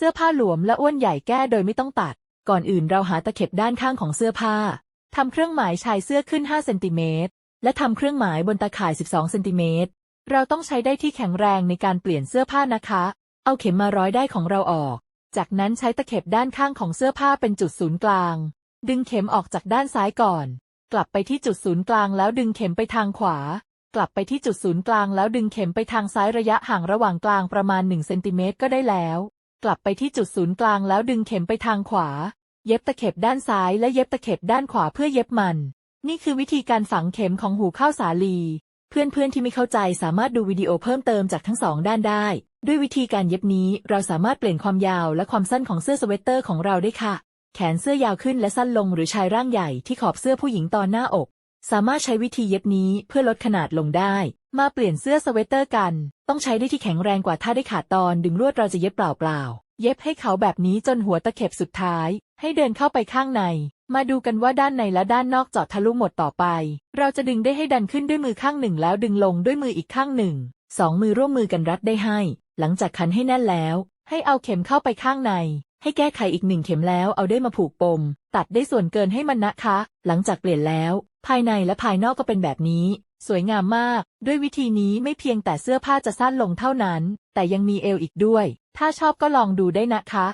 เสื้อผ้าหลวมและอ้วนใหญ่แก้โดยไม่ต้องตัด ก่อนอื่นเราหาตะเข็บด้านข้างของเสื้อผ้าทำเครื่องหมายชายเสื้อขึ้น 5 เซนติเมตร และทำเครื่องหมายบนตาข่าย 12 เซนติเมตร เราต้องใช้ได้ที่แข็งแรงในการเปลี่ยนเสื้อผ้านะคะ เอาเข็มมาร้อยได้ของเราออก จากนั้นใช้ตะเข็บด้านข้างของเสื้อผ้าเป็นจุดศูนย์กลาง ดึงเข็มออกจากด้านซ้ายก่อน กลับไปที่จุดศูนย์กลางแล้วดึงเข็มไปทางขวา กลับไปที่จุดศูนย์กลางแล้วดึงเข็มไปทางซ้ายระยะห่างระหว่างกลางประมาณ1เซนติเมตรก็ได้แล้ว กลับไปที่จุดศูนย์กลางแล้วดึงเข็มไปทางขวา เย็บตะเข็บด้านซ้ายและเย็บตะเข็บด้านขวาเพื่อเย็บมัน นี่คือวิธีการฝังเข็มของหูข้าวสาลี เพื่อนๆที่ไม่เข้าใจสามารถดูวิดีโอเพิ่มเติมจากทั้งสองด้านได้ ด้วยวิธีการเย็บนี้เราสามารถเปลี่ยนความยาวและความสั้นของเสื้อสเวตเตอร์ของเราได้ค่ะ แขนเสื้อยาวขึ้นและสั้นลงหรือชายร่างใหญ่ที่ขอบเสื้อผู้หญิงตอนหน้าอก สามารถใช้วิธีเย็บนี้เพื่อลดขนาดลงได้ มาเปลี่ยนเสื้อสเวตเตอร์กัน ต้องใช้ได้ที่แข็งแรงกว่าถ้าได้ขาดตอนดึงลวดเราจะเย็บเปล่าๆ เย็บให้เขาแบบนี้จนหัวตะเข็บสุดท้าย ให้เดินเข้าไปข้างใน มาดูกันว่าด้านในและด้านนอกเจาะทะลุหมดต่อไป เราจะดึงได้ให้ดันขึ้นด้วยมือข้างหนึ่งแล้วดึงลงด้วยมืออีกข้างหนึ่ง สองมือร่วมมือกันรัดได้ให้ หลังจากคันให้แน่นแล้ว ให้เอาเข็มเข้าไปข้างในให้แก้ไขอีกหนึ่งเข็มแล้วเอาได้มาผูกปม ตัดได้ส่วนเกินให้มันนะคะ หลังจากเปลี่ยนแล้ว ภายในและภายนอกก็เป็นแบบนี้ สวยงามมาก ด้วยวิธีนี้ไม่เพียงแต่เสื้อผ้าจะสั้นลงเท่านั้น แต่ยังมีเอวอีกด้วย ถ้าชอบก็ลองดูได้นะคะ